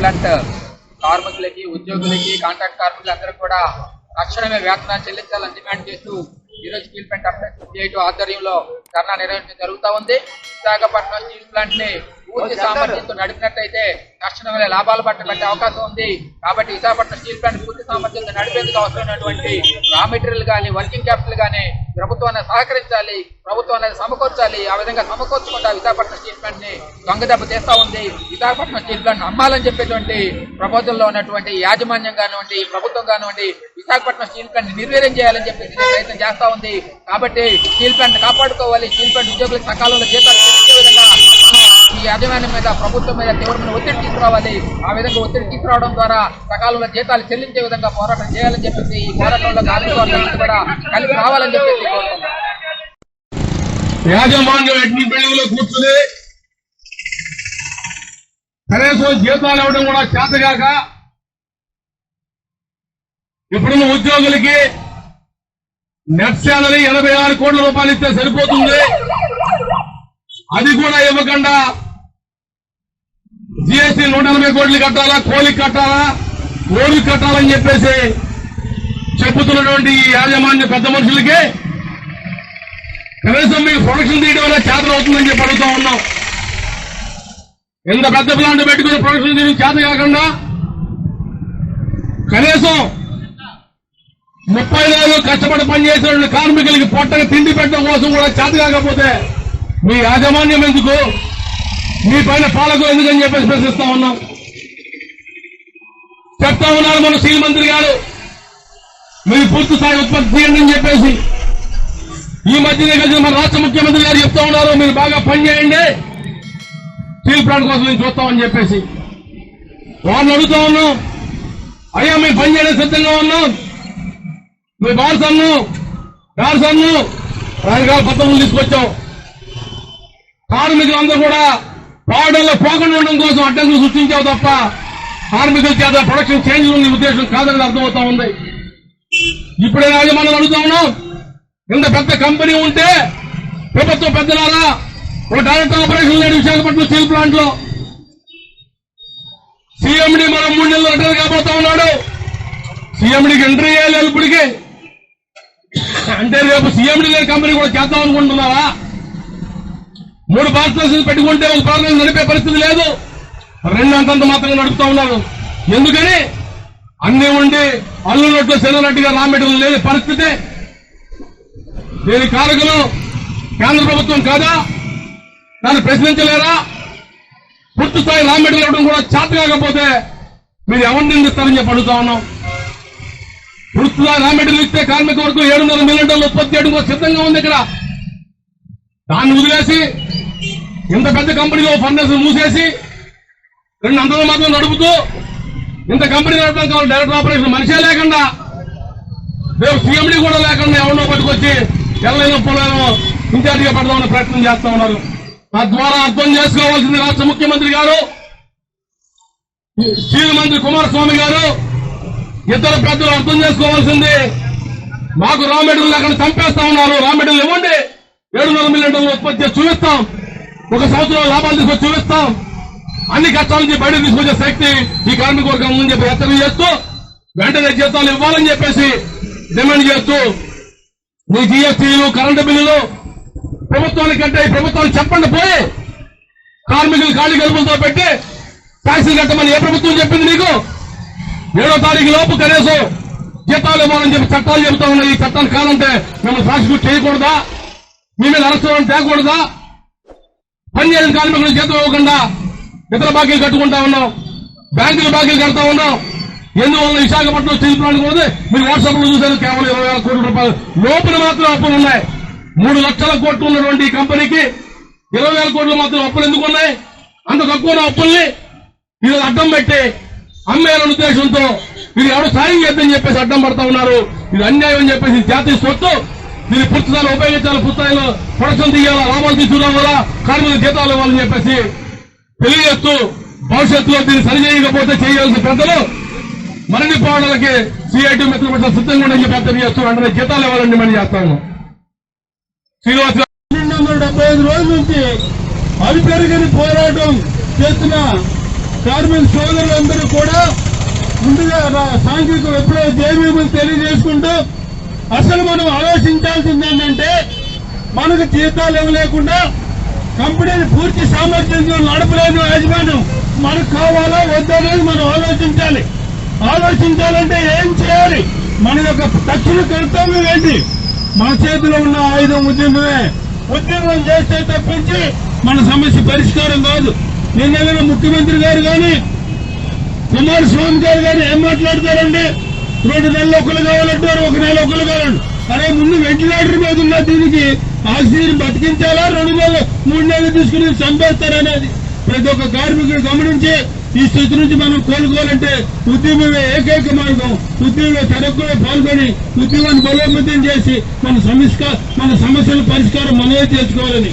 Plant కార్మికులకి ఉద్యోగులకి contract కార్మికులందరూ కూడా తక్షణమే వేతనాలు చెల్లించాలని డిమాండ్ చేస్తూ ఈ రోజు స్టీల్ ప్లాంట్ అప్డేట్ ఆధ్వర్యంలో ధర్నా నిర్వహించడం జరుగుతూ ఉంది. విశాఖపట్నం స్టీల్ ప్లాంట్ని పూర్తి సామర్థ్యంతో నడిపినట్టయితే తక్షణమే లాభాలు పట్టబట్టే అవకాశం ఉంది. కాబట్టి విశాఖపట్నం స్టీల్ ప్లాంట్ పూర్తి సామర్థ్యంతో నడిపేందుకు అవసరమైనటువంటి రా మెటీరియల్ గానీ వర్కింగ్ క్యాపిటల్ గానీ ప్రభుత్వాన్ని సహకరించాలి ప్రభుత్వాన్ని సమకూర్చాలి ఆ విధంగా సమకూర్చకుండా విశాఖపట్నం స్టీల్ ప్లాంట్ని దొంగ దెబ్బ తీస్తా ఉంది. విశాఖపట్నం స్టీల్ ప్లాంట్ అమ్మాలని చెప్పేటువంటి ప్రపోజల్లో ఉన్నటువంటి యాజమాన్యం కానివ్వండి ప్రభుత్వం కానివ్వండి విశాఖపట్నం స్టీల్ ప్లాంట్ నిర్వీర్యం చేయాలని చెప్పేసి ప్రయత్నం చేస్తా ఉంది. కాబట్టి స్టీల్ ప్లాంట్ కాపాడుకోవాలి స్టీల్ ప్లాంట్ ఉద్యోగులకు సకాలంలో జీతాలు ఈ యాజమాన్యం మీద ప్రభుత్వం మీద తీవ్రమైన ఒత్తిడి తీసుకురావాలి. ఆ విధంగా ఒత్తిడి తీసుకురావడం ద్వారా సకాలంలో జీతాలు చెల్లించే విధంగా పోరాటం చేయాలని చెప్పేసి ఈ పోరాటంలో కార్మిక కూడా కలిసి రావాలని చెప్పేసి యాజమాన్యం ఎడ్ని బిల్డింగ్లో కూర్చుని కనీసం జీతాలు ఇవ్వడం కూడా చేతగాక ఇప్పుడున్న ఉద్యోగులకి నెట్ శాలరీ ఎనభై ఆరు కోట్ల రూపాయలు ఇస్తే సరిపోతుంది. అది కూడా ఇవ్వకుండా జిఎస్టీ నూట ఎనభై కోట్లు కట్టాలా కోలికి కట్టాలా ఓడికి కట్టాలని చెప్పేసి చెబుతున్నటువంటి ఈ యాజమాన్య పెద్ద మనుషులకి కనీసం మీకు ప్రొడక్షన్ తీయడం వల్ల చేతలు అవుతుందని చెప్పి అడుగుతా ఉన్నాం. ఎంత పెద్ద ప్లాంట్ పెట్టుకుని ప్రొడక్షన్ తీయడం చేత కాకుండా కనీసం ముప్పై రోజులు కష్టపడి పనిచేసిన కార్మికులకి పొట్టగా తిండి పెట్టడం కోసం కూడా చేత కాకపోతే మీ యాజమాన్యం ఎందుకు? మీ పైన పాలకు ఎందుకని చెప్పేసి ప్రశ్నిస్తా ఉన్నాం. చెప్తా ఉన్నారు మన శ్రీ మంత్రి గారు. మీరు పూర్తి స్థాయి ఉత్పత్తి చేయండి అని చెప్పేసి. ఈ మధ్యనే కలిసి మన రాష్ట్ర ముఖ్యమంత్రి గారు చెప్తా ఉన్నారు మీరు బాగా పని చేయండి. స్టీల్ ప్లాంట్ కోసం మేము చూస్తామని చెప్పేసి. వాళ్ళని అడుగుతా ఉన్నాం. అయ్యా మేము పని చేయడానికి సిద్ధంగా ఉన్నాం. మీ బాల్సన్ను గార్సన్ను రకరకాల పద్ధతులు తీసుకొచ్చాం. కార్మికులందరూ కూడా పాడల్లో పోకుండా ఉండడం కోసం అడ్డంకులు సృష్టించావు తప్ప కార్మికుల చేత ప్రొడక్షన్ చేంజ్ ఉంది ఉద్దేశం కాదని అర్థమవుతా ఉంది. ఇప్పుడే మనం అడుగుతా ఉన్నాం. ఇంత పెద్ద కంపెనీ ఉంటే ప్రభుత్వం పెద్దలారా ఒక డైరెక్ట్ ఆపరేషన్ లేడు విశాఖపట్నం స్టీల్ ప్లాంట్లో సీఎండి మనం మూడు నెలలు రిటైర్ కాబోతా ఉన్నాడు. సీఎండికి ఎంట్రీ చేయాలి ఇప్పటికి. అంటే రేపు సీఎండి లేని కంపెనీ కూడా చేద్దాం అనుకుంటున్నావా? మూడు పార్ట్నర్స్ పెట్టుకుంటే ఒక పార్ట్నర్ నడిపే పరిస్థితి లేదు. రెండు అంతంత మాత్రంగా నడుపుతా ఉన్నారు. ఎందుకని? అన్ని ఉండి అల్లున్నట్లు సెలవునట్టుగా రామెటలు లేని పరిస్థితి దీని కారకులు? కేంద్ర ప్రభుత్వం కాదా? దాన్ని ప్రశ్నించలేరా? పూర్తి స్థాయి రా మెటీరియల్ ఇవ్వడం కూడా చేత కాకపోతే మీరు ఎవరిని నిందిస్తారని చెప్పి అడుగుతా ఉన్నాం. పూర్తి స్థాయి రా ఇస్తే కార్మిక వరకు ఏడున్నర మిలియన్ టన్నులు ఉత్పత్తి చేయడం కూడా సిద్ధంగా ఉంది ఇక్కడ. దాన్ని వదిలేసి ఇంత పెద్ద కంపెనీలో ఫర్నెస్ మూసేసి రెండు అంతలు మాత్రం నడుపుతూ ఇంత కంపెనీ నడపడం కావాలి. డైరెక్టర్ ఆపరేషన్ మనిషే లేకుండా రేపు సీఎండీ కూడా లేకుండా ఎవరినో పట్టుకొచ్చి ఎల్లైన పొలాలను ఇన్ఛార్జిగా పెడదామని ప్రయత్నం చేస్తా ఉన్నారు. తద్వారా అర్థం చేసుకోవాల్సింది రాష్ట్ర ముఖ్యమంత్రి గారు. స్టీల్ మంత్రి కుమారస్వామి గారు ఇతర పెద్దలు అర్థం చేసుకోవాల్సింది. మాకు రా మెటీరియల్ లేకుండా చంపేస్తా ఉన్నారు. రా మెటీరియల్ ఇవ్వండి. ఏడున్నర మిలియన్ టన్నుల ఉత్పత్తి చేసి చూపిస్తాం. ఒక సంవత్సరం లాభాలు తీసుకొచ్చి చూపిస్తాం. అన్ని కష్టాల నుంచి బయట తీసుకొచ్చే శక్తి ఈ కార్మిక వర్గం ఉందని చెప్పి హెచ్చరిక చేస్తూ వెంటనే జీతాలు ఇవ్వాలని చెప్పేసి డిమాండ్ చేస్తూ మీ జీఎస్టీలు కరెంటు బిల్లులు ప్రభుత్వానికి అంటే ప్రభుత్వానికి చెప్పండి పోయి కార్మికులు ఖాళీ గలుపులతో పెట్టి ట్యాక్సీలు కట్టమని ఏ ప్రభుత్వం చెప్పింది నీకు? ఏడో తారీఖు లోపు కనీసం జీతాలు ఇవ్వాలని చెప్పి చట్టాలు చెబుతా ఉన్నాయి ఈ చట్టాలు కాదంటే మిమ్మల్ని ప్రాసిక్యూట్ చేయకూడదా? మీ మీద అరెస్ట్ తేకూడదా? పనిచేసిన కార్మికులు జీతం ఇవ్వకుండా ఇతర బాకీలు కట్టుకుంటా ఉన్నాం. బ్యాంకుల బాకీలు కడతా ఉన్నాం. ఎందువల్ల విశాఖపట్నం స్టీల్ ప్లాంట్ పోతే మీరు వాట్సాప్లో చూసారు కేవలం ఇరవై వేల కోట్ల రూపాయలు. లోపల మాత్రం అప్పులు ఉన్నాయి. మూడు లక్షల కోట్లు ఉన్నటువంటి ఈ కంపెనీకి ఇరవై వేల కోట్లు మాత్రం అప్పులు ఎందుకు ఉన్నాయి? అంత తక్కువ అప్పుల్ని మీరు అడ్డం పెట్టి అమ్మేయాలనే ఉద్దేశంతో మీరు ఎవరు సాయం చేద్దని చెప్పేసి అడ్డం పడతా ఉన్నారు. ఇది అన్యాయం అని చెప్పేసి జాతీయ సొత్తు దీన్ని పూర్తిస్థాయిలో ఉపయోగించాలి పూర్తిస్థాయిలో ప్రొడక్షన్ తీయాలా లాభాలు తీసుకురావాలా? కార్మిక జీతాలు ఇవ్వాలని చెప్పేసి తెలియజేస్తూ భవిష్యత్తులో దీన్ని సరిచేయకపోతే చేయాల్సిన పెద్దలు మరిన్ని పోరాటాలకి సిఐటి మిత్రుల సిద్ధంగా ఉండని చెప్పి తెలియజేస్తూ వెంటనే జీతాలు ఇవ్వాలని మనం చేస్తాము శ్రీనివాస గారు. పన్నెండు వందల డెబ్బై ఐదు రోజుల నుంచి అలుపెరగని పోరాటం చేస్తున్న కార్మిక సోదరులందరూ కూడా ముందుగా రా- సాంఘిక విప్లవ జయమీములు తెలియజేసుకుంటూ అసలు మనం ఆలోచించాల్సింది ఏంటంటే మనకు జీతాలు ఇవ్వలేకుండా కంపెనీని పూర్తి సామర్థ్యంతో నడపలేదు యాజమాన్యం మనకు కావాలా వద్దనేది మనం ఆలోచించాలి. ఆలోచించాలంటే ఏం చేయాలి? మన యొక్క తక్షణ కర్తవ్యం ఏంటి? మన చేతిలో ఉన్న ఆయుధం ఉద్యమమే. ఉద్యమం చేస్తే తప్పించి మన సమస్య పరిష్కారం కాదు. నిన్న ముఖ్యమంత్రి గారు కానీ కుమారస్వామి గారు కానీ ఏం మాట్లాడతారండి? రెండు నెలలు ఒకరు కావాలంటారు ఒక నెల ఒకరు కావాలంటారు అరే ముందు వెంటిలేటర్ మీద ఉన్న దీనికి ఆక్సిజన్ బతికించాలా? రెండు నెలలు మూడు నెలలు తీసుకుని చంపేస్తారనేది ప్రతి ఒక్క కార్మికుడు గమనించి ఈ స్థితి నుంచి మనం కోలుకోవాలంటే ఉద్యమమే ఏకైక మార్గం. ఉద్యమంలో తరక్కులో పాల్గొని ఉద్యమాన్ని బలోపేతం చేసి మన సమస్య మన సమస్యల పరిష్కారం మనమే చేసుకోవాలని